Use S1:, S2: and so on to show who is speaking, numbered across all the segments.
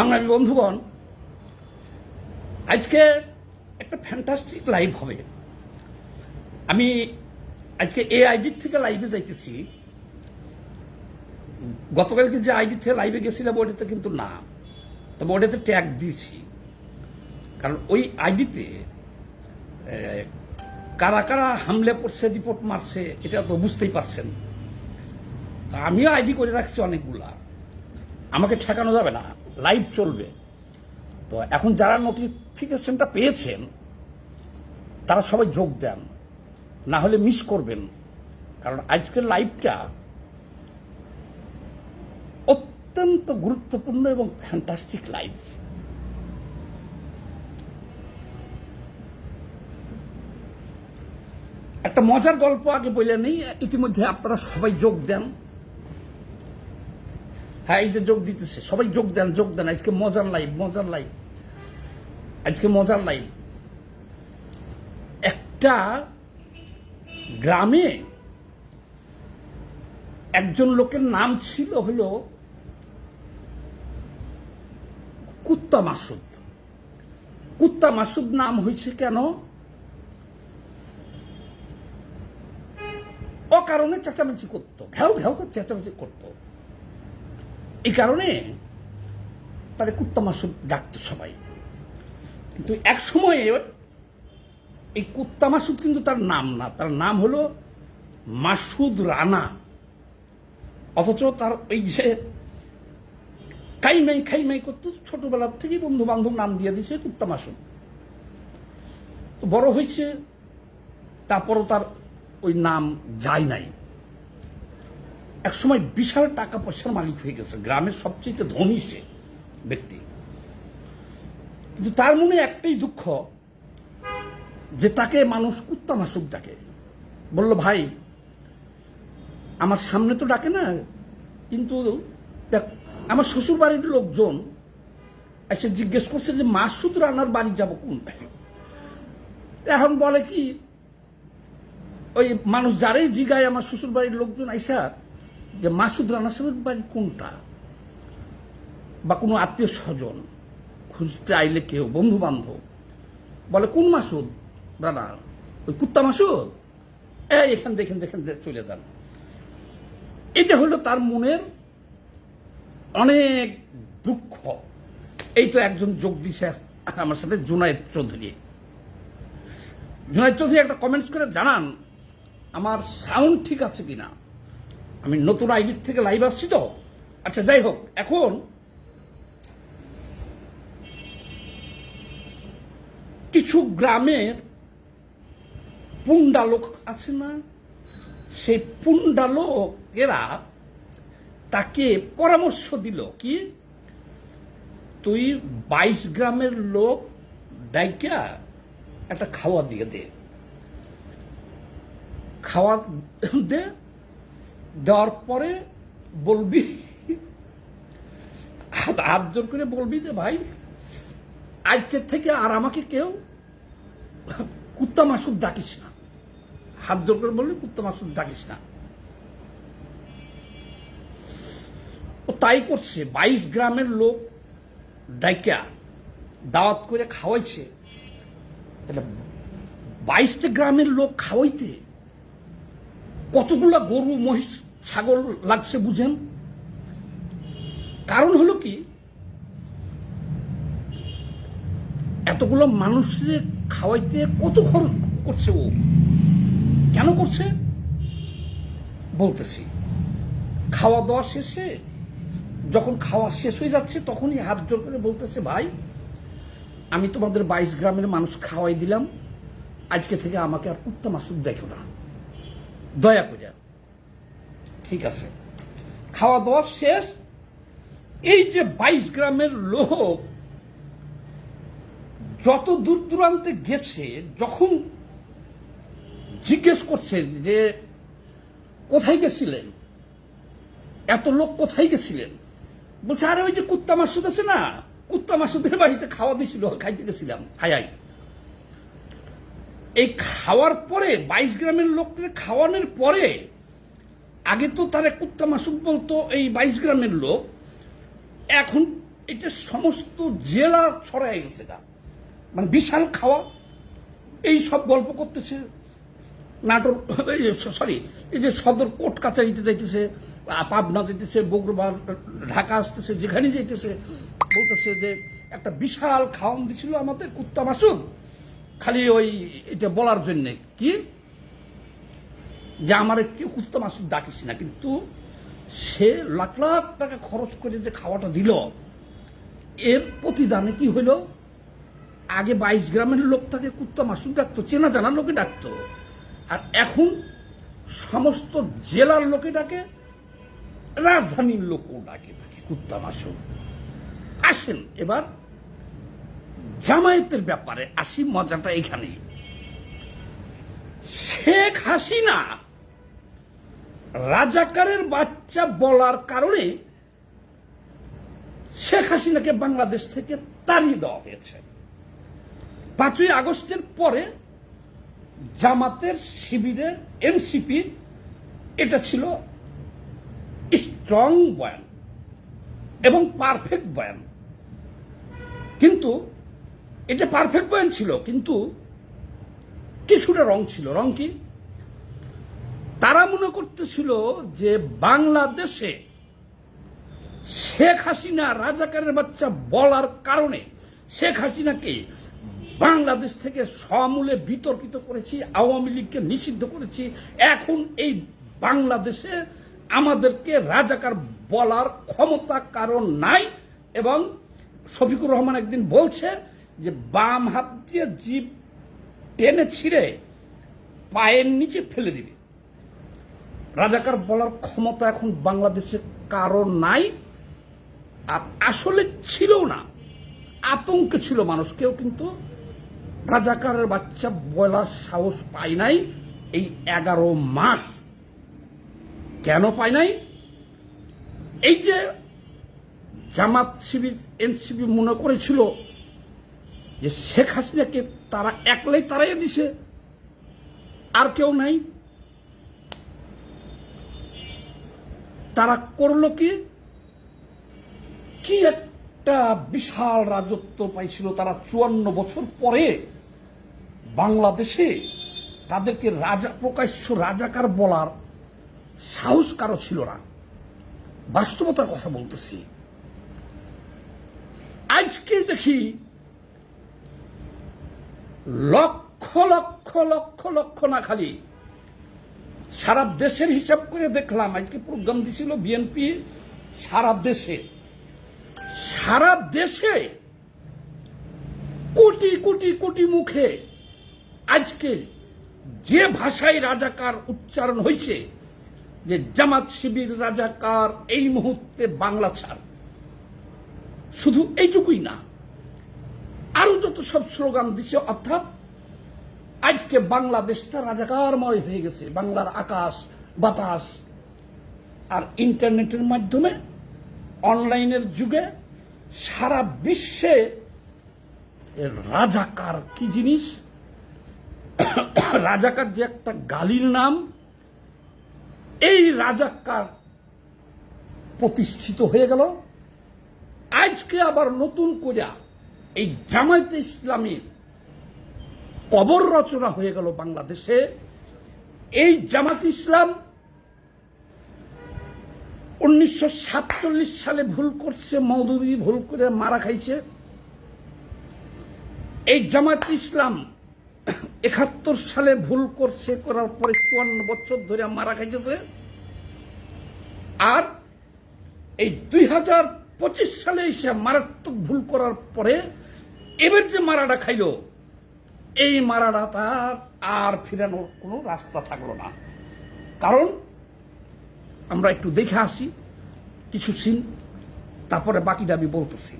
S1: সংগ্রামী বন্ধুগণ, আজকে একটা ফ্যান্টাস্টিক লাইভ হবে। আমি আজকে এ আইডির থেকে লাইভে যাইতেছি। গতকালকে যে আইডি থেকে লাইভে গেছিলাম ওটাতে কিন্তু না। তবে ওটাতে ট্যাগ দিয়েছি। কারণ ওই আইডিতে কারা কারা হামলে পড়ছে রিপোর্ট মারছে, এটা তো বুঝতেই পারছেন। আমিও আইডি করে রাখছি অনেকগুলা। আমাকে ঠেকানো যাবে না। লাইভ চলবে। তো এখন যারা নোটিফিকেশনটা পেয়েছেন, তারা সবাই যোগ দেন। না হলে মিস করবেন। কারণ আজকের লাইভটা অত্যন্ত গুরুত্বপূর্ণ এবং ফ্যান্টাস্টিক লাইভ একটা মজার গল্প আগে বলে নেই, ইতিমধ্যে আপনারা সবাই যোগ দেন। হ্যাঁ এই যে যোগ দিতেছে, সবাই যোগ দেন যোগ দেন, আজকে মজার লাইভ মজার লাইভ আজকে মজার লাইভ একটা গ্রামে একজন লোকের নাম ছিল হলো কুত্তা মাসুদ। কুত্তা মাসুদ নাম হয়েছে কেন? অকারণে চেঁচামেচি করতো, ঘেউ ঘেউ করে চেঁচামেচি করতো। এই কারণে তাদের কুত্তা মাসুদ ডাকতো সবাই। কিন্তু এক সময়ে এই কুত্তা মাসুদ কিন্তু তার নাম না। তার নাম হলো মাসুদ রানা। অথচ তার ওই যে খাইমাই খাইমাই করতো ছোটবেলার থেকেই বন্ধু বান্ধব নাম দিয়ে দিয়েছে কুত্তা মাসুদ। তো বড় হয়েছে, তারপরও তার ওই নাম যায় নাই। এক সময় বিশাল টাকা পয়সার মালিক হয়ে গেছে, গ্রামের সবচেয়ে ধনী সে ব্যক্তি। কিন্তু তার মনে একটাই দুঃখ, যে তাকে মানুষ কুত্তা মাসুক ডাকে। বলল, ভাই, আমার সামনে তো ডাকে না, কিন্তু দেখ, আমার শ্বশুর বাড়ির লোকজন এসে জিজ্ঞেস করছে যে, মাসুদ রানার বাড়ি যাব কোনটায় এখন বলে কি, ওই মানুষ যারাই জিগায় আমার শ্বশুর বাড়ির লোকজন আইসা যে মাসুদ রানা সাহেবের বাড়ি কোনটা? বা কোনো আত্মীয় স্বজন খুঁজতে আইলে কেউ বন্ধু বান্ধব বলে, কোন মাসুদ রানা? ওই কুত্তা মাসুদ? এখান দেখেন দেখেন চলে যান। এটা হলো তার মনের অনেক দুঃখ। এই তো একজন যোগ দিছে আমার সাথে জুনায়দ চৌধুরী। জুনায়দ চৌধুরী একটা কমেন্টস করে জানান, আমার সাউন্ড ঠিক আছে কিনা? আমি নতুন আইডির থেকে লাইভ আসছি তো? আচ্ছা যাই হোক, এখন কিছু গ্রামের পুন্ডালোক আছে না? সেই পুন্ডালোকেরা তাকে পরামর্শ দিল কি, তুই বাইশ গ্রামের লোক ডাইকা একটা খাওয়া দিয়ে দে। খাওয়া দে দেওয়ার পরে বলবি, হাত জোর করে বলবি যে, ভাই আজকের থেকে আর আমাকে কেউ কুত্তা মাসুদ ডাকিস না। হাত জোর করে বলবি, কুত্তা মাসুদ ডাকিস না। ও তাই করছে, বাইশ গ্রামের লোক ডাইকা দাওয়াত করে খাওয়াইছে। তাহলে বাইশটা গ্রামের লোক খাওয়াইতে কতগুলা গরু, মহিষ ছাগল লাগছে বুঝেন? কারণ হলো কি, এতগুলো মানুষের খাওয়াইতে কত খরচ করছে ও? কেন করছে? বলতেছি, খাওয়া দাওয়া শেষে যখন খাওয়া শেষ হয়ে যাচ্ছে তখনই হাত জোর করে বলতেছে, ভাই, আমি তোমাদের বাইশ গ্রামের মানুষ খাওয়াই দিলাম, আজকে থেকে আমাকে আর কুত্তা মাসুদ দেখো না। দয়া করে ঠিক আছে। খাওয়া দাওয়া শেষ। এই যে বাইশ গ্রামের লোক যত দূর দূরান্তে গেছে, যখন জিজ্ঞেস করছে যে, কোথায় গেছিলেন? এত লোক কোথায় গেছিলেন? বলছে, আরে ওই যে কুত্তা মাসুদ আছে না? কুত্তা মাসুদের বাড়িতে খাওয়া দিয়েছিল, খাইতে গেছিলাম হাই এই খাওয়ার পরে, বাইশ গ্রামের লোককে খাওয়ানোর পরে আগে তো তারা কুত্তা মাসুদ বলতো, এই বাইশ গ্রামের লোক, এখন এটা সমস্ত জেলা ছড়াই গেছে গা। মানে বিশাল খাওয়া, এই সব গল্প করতেছে, নাটোর সরি, এই যে সদর কোর্ট কাছারিতে যাইতেছে পাবনা যাইতেছে বগুড়া ঢাকা আসতেছে, যেখানে যাইতেছে, বলতেছে যে একটা বিশাল খাওয়ান দিছিল আমাদের কুত্তা মাসুদ। খালি ওই এটা বলার জন্যে। কি? যে আমার কেউ কুত্তা মাসুদ ডাকিস না, কিন্তু সে লাখ লাখ টাকা খরচ করে যে খাওয়াটা দিল, এর প্রতিদানে কি হইল? আগে বাইশ গ্রামের লোক তাকে কুত্তা মাসুদ ডাকতো, চেনা জানা লোকে ডাকতো। আর এখন সমস্ত জেলার লোকে ডাকে, রাজধানীর লোকও ডাকে তাকে কুত্তা মাসুদ। আসেন এবার জামায়াতের ব্যাপারে, আসি মজাটা এখানেই। শেখ হাসিনা রাজাকারের বাচ্চা বলার কারণে শেখ হাসিনাকে বাংলাদেশ থেকে তাড়িয়ে দেওয়া হয়েছে। পাঁচই আগস্টের পরে জামাতের শিবিরের এনসিপির এটা ছিল স্ট্রং বয়ান এবং পারফেক্ট বয়ান। কিন্তু এটা পারফেক্ট বয়ান ছিল, কিন্তু কিছুটা রং ছিল। রং কি? তারা মনে করতেছিল যে বাংলাদেশে শেখ হাসিনা রাজাকারের বাচ্চা বলার কারণে শেখ হাসিনাকে বাংলাদেশ থেকে সমূলে বিতর্কিত করেছি, আওয়ামী লীগকে নিষিদ্ধ করেছি। এখন এই বাংলাদেশে আমাদেরকে রাজাকার বলার ক্ষমতা কারণ নাই এবং শফিকুর রহমান একদিন বলছে যে বাম হাত দিয়ে জীব টেনে ছিঁড়ে পায়ের নিচে ফেলে দিবে। রাজাকার বলার ক্ষমতা এখন বাংলাদেশে কারণ নাই। আর আসলে ছিল না। আতঙ্কে ছিল মানুষ। কেউ কিন্তু রাজাকারের বাচ্চা বলার সাহস পায় নাই এই এগারো মাস। কেন পায় নাই? এই যে জামাত শিবির, এনসিপি মনে করেছিল যে শেখ হাসিনাকে তারা একলাই তারাই দিছে। আর কেউ নাই। তারা করল কি? কি একটা বিশাল রাজত্ব পাইছিল তারা চুয়ান্ন বছর পরে বাংলাদেশে তাদেরকে রাজা, প্রকাশ্য রাজাকার বলার সাহস কারও ছিল না। বাস্তবতার কথা বলতেছি। আজকে দেখি লক্ষ লক্ষ লক্ষ লক্ষ না খালি সারা দেশের হিসাব করে দেখলাম, আজকে প্রোগ্রাম দিছিল বিএনপি সারা দেশে। সারা দেশে কোটি কোটি কোটি মুখে আজকে যে ভাষায় রাজাকার উচ্চারণ হয়েছে, যে জামাত শিবির রাজাকার এই মুহূর্তে বাংলা ছাড়। শুধু এইটুকুই না আরও যত সব স্লোগান দিছে, অর্থাৎ আজকে বাংলাদেশটা রাজাকারময় হয়ে গেছে। বাংলার আকাশ, বাতাস আর ইন্টারনেটের মাধ্যমে, অনলাইনের যুগে সারা বিশ্বে রাজাকার কি জিনিস? রাজাকার যে একটা গালির নাম, এই রাজাকার প্রতিষ্ঠিত হয়ে গেল। আজকে আবার নতুন করে এই জামায়াতে ইসলামীর কবর রচনা হয়ে গেল বাংলাদেশে। এই জামাত ইসলাম উনিশশো সাতচল্লিশ সালে ভুল করছে মৌদুদি ভুল করে মারা খাইছে। এই জামাত ইসলাম একাত্তর সালে ভুল করছে, করার পরে চুয়ান্ন বছর ধরে মারা খাইছে আর এই দুই হাজার পঁচিশ সালে এসে মারাত্মক ভুল করার পরে এবার যে মারাটা খাইলো এই মারাটা তার আর ফিরানোর কোনো রাস্তা থাকল না। কারণ আমরা একটু দেখে আসি, কিছু সিন, তারপরে বাকিটা আমি বলতেছি।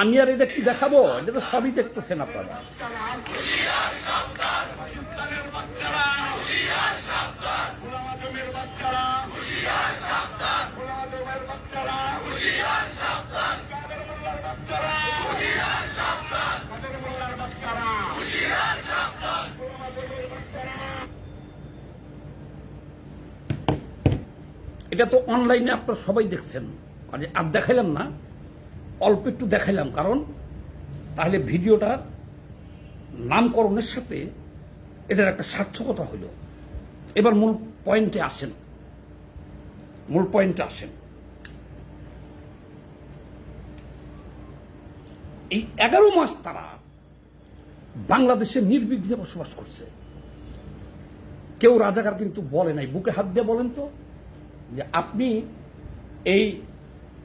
S1: আমি আর এটা কি দেখাবো? এটা তো সবই দেখতেছেন আপনারা। এটা তো অনলাইনে আপনারা সবাই দেখছেন। আর দেখাইলাম না। অল্প একটু দেখাইলাম, কারণ তাহলে ভিডিওটার নামকরণের সাথে এটার একটা সার্থকতা হইল এবার মূল পয়েন্টে আসেন। মূল পয়েন্টে আসেন। এই এগারো মাস তারা বাংলাদেশে নির্বিঘ্নে বসবাস করছে। কেউ রাজাকার কিন্তু বলে নাই, বুকে হাত দিয়ে বলেন তো, যে আপনি এই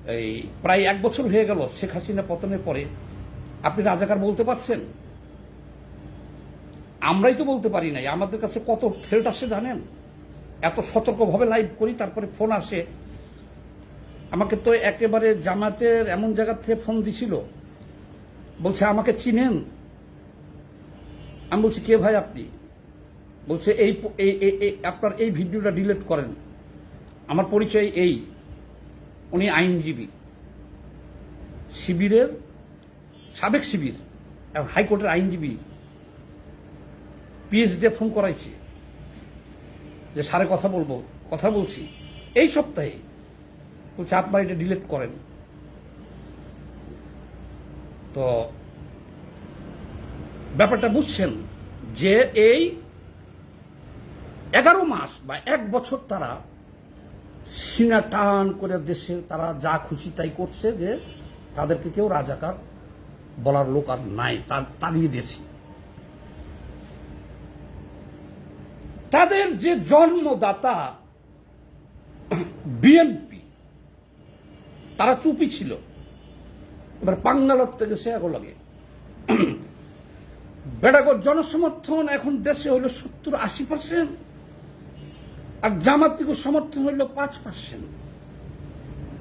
S1: এই প্রায় এক বছর হয়ে গেল শেখ হাসিনা পতনের পরে। আপনি রাজাকার বলতে পারছেন? আমরাই তো বলতে পারি নাই। আমাদের কাছে কত থ্রেট আসে জানেন? এত সতর্কভাবে লাইভ করি, তারপরে ফোন আসে। আমাকে তো একেবারে জামাতের এমন জায়গা থেকে ফোন দিছিল। বলছে, আমাকে চিনেন? আমি বলছি, কে ভাই আপনি? বলছে, এই আপনার এই ভিডিওটা ডিলিট করেন। আমার পরিচয় এই। উনি আইনজীবী। শিবিরের সাবেক শিবির এবং হাইকোর্টের আইনজীবী পিএইচডি ফোন করাইছে যে, স্যারে কথা বলব, কথা বলছি। এই সপ্তাহে বলছে, আপনার এটা ডিলিট করেন। তো ব্যাপারটা বুঝছেন যে এই এগারো মাস বা এক বছর তারা সিনা টান করে দেশে তারা যা খুশি তাই করছে যে তাদেরকে কেউ রাজাকার বলার লোক আর নাই তাড়িয়ে দিয়েছি তাদের যে জন্মদাতা বিএনপি, তারা চুপি ছিল। এবার পাঙ্গালত্তে গেছে এগো লাগে। বেড়াগর জনসমর্থন এখন দেশে হলো সত্তর আশি পার্সেন্ট আর জামাতিক সমর্থন হইল পাঁচ পার্সেন্ট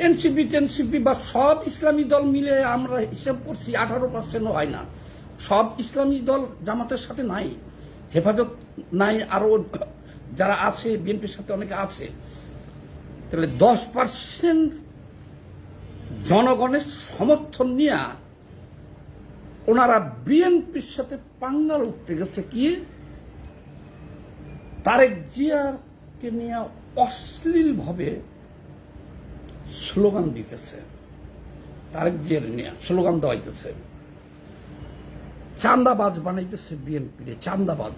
S1: এনসিপি, টেনসিপি বা সব ইসলামী দল মিলে আমরা হিসাব করছি আঠারো পার্সেন্টও হয় না। সব ইসলামী দল জামাতের সাথে নাই, হেফাজত নাই আরও যারা আছে, বিএনপির সাথে অনেকে আছে। তাহলে দশ পার্সেন্ট জনগণের সমর্থন নিয়ে ওনারা বিএনপির সাথে পাঙ্গাল উঠতে গেছে কি? তারেক জিয়াকে নিয়ে অশ্লীলভাবে স্লোগান দিতেছে। তারেক জিয়ার নিয়ে স্লোগান দেওয়াইতেছে। চান্দাবাজ বানাইতেছে বিএনপির চান্দাবাজ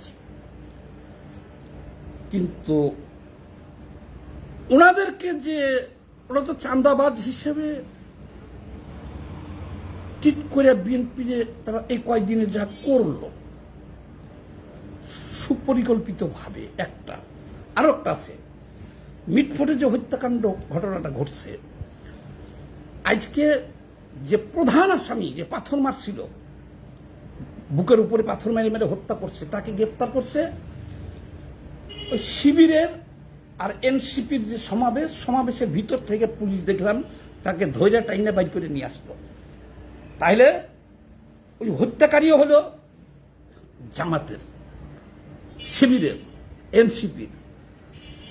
S1: কিন্তু ওনাদেরকে যে ওরা তো চান্দাবাজ হিসেবে ঠিক করে বিএনপি তারা এই কয়েকদিনে যা করল সুপরিকল্পিত ভাবে একটা আরও একটা আছে। মিটফোটে যে হত্যাকাণ্ড ঘটনাটা ঘটছে। আজকে যে প্রধান আসামি, যে পাথর মারছিল, বুকের উপরে পাথর মেরে মেরে হত্যা করছে, তাকে গ্রেপ্তার করছে। ওই শিবিরের আর এনসিপির যে সমাবেশ, সমাবেশের ভিতর থেকে পুলিশ দেখলাম, তাকে ধৈর্য টাইনে বাইর করে নিয়ে আসলো। তাইলে ওই হত্যাকারীও হলো জামাতের, শিবিরের, এনসিপির।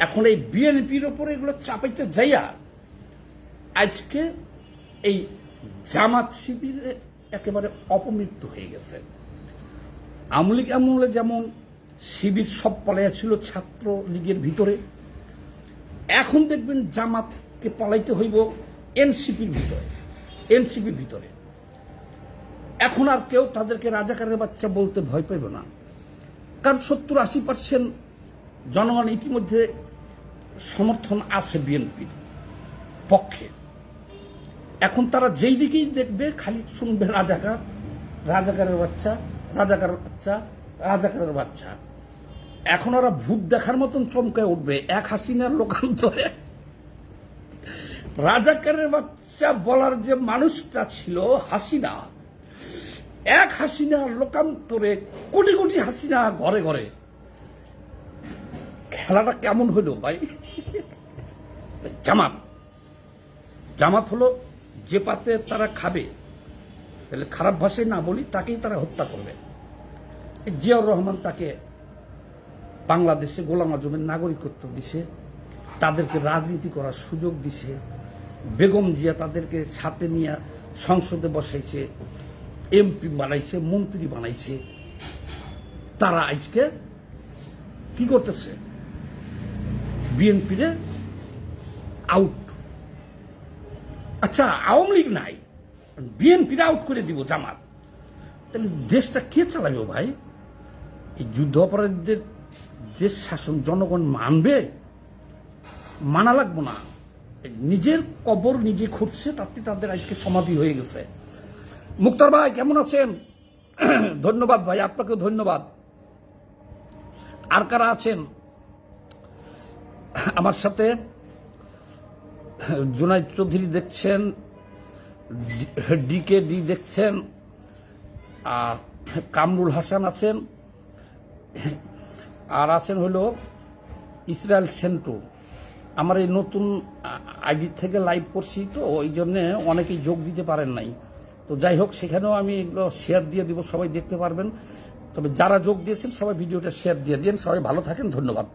S1: এখন এই বিএনপির ওপরে এগুলো চাপাইতে যাইয়া আজকে এই জামাত শিবিরে একেবারে অপমৃত্যু হয়ে গেছে। আমলিক আমলে যেমন শিবির সব পালাইয়া ছিল ছাত্র লীগের ভিতরে, এখন দেখবেন জামাতকে পালাইতে হইব এনসিপির ভিতরে এনসিপির ভিতরে। এখন আর কেউ তাদেরকে রাজাকারের বাচ্চা বলতে ভয় পাইব না। কারণ সত্তর আশি পার্সেন্ট জনগণ ইতিমধ্যে সমর্থন আছে বিএনপির পক্ষে। এখন তারা যেই দিকেই দেখবে, খালি শুনবে রাজাকার, রাজাকারের বাচ্চা রাজাকারের বাচ্চা রাজাকারের বাচ্চা। এখন ওরা ভূত দেখার মতন চমকায় উঠবে, এক হাসিনার লোকান্তরে। রাজাকারের বাচ্চা বলার যে মানুষটা ছিল হাসিনা, এক হাসিনা লোকান্তরে কোটি কোটি হাসিনা ঘরে ঘরে খেলাটা কেমন হইল ভাই? জামাত। জামাত হলো যে পাতে তারা খাবে, তাহলে খারাপ ভাষায় না বলি, তাকেই তারা হত্যা করবে। জিয়াউর রহমান তাকে বাংলাদেশে গোলাম আজমের নাগরিকত্ব দিছে, তাদেরকে রাজনীতি করার সুযোগ দিছে, বেগম জিয়া তাদেরকে সাথে নিয়ে সংসদে বসাইছে, এমপি বানাইছে, মন্ত্রী বানাইছে, তারা আজকে কি করতেছে? বিএনপিরে আউট আচ্ছা আওয়ামী লীগ নাই। বিএনপিরে আউট করে দিব জামাত। তাহলে দেশটা কে চালাবে ভাই? এই যুদ্ধ অপরাধীদের দেশ শাসন জনগণ মানবে? মানা লাগবো না। নিজের কবর নিজে খুঁজছে তাতে তাদের আজকে সমাধি হয়ে গেছে। মুক্তার ভাই, কেমন আছেন? ধন্যবাদ ভাই, আপনাকেও ধন্যবাদ। আর কারা আছেন? আমার সাথে জুনাই চৌধুরী দেখছেন ডিকে ডি দেখছেন, আর কামরুল হাসান আছেন, আর আছেন হলো ইসরায়েল সেন্টু। আমার এই নতুন আইডি থেকে লাইভ করছি তো, ওই জন্যে অনেকেই যোগ দিতে পারেন নাই। তো যাই হোক, সেখানেও আমি এগুলো শেয়ার দিয়ে দিব, সবাই দেখতে পারবেন। তবে যারা যোগ দিয়েছেন, সবাই ভিডিওটা শেয়ার দিয়ে দিন সবাই ভালো থাকেন, ধন্যবাদ।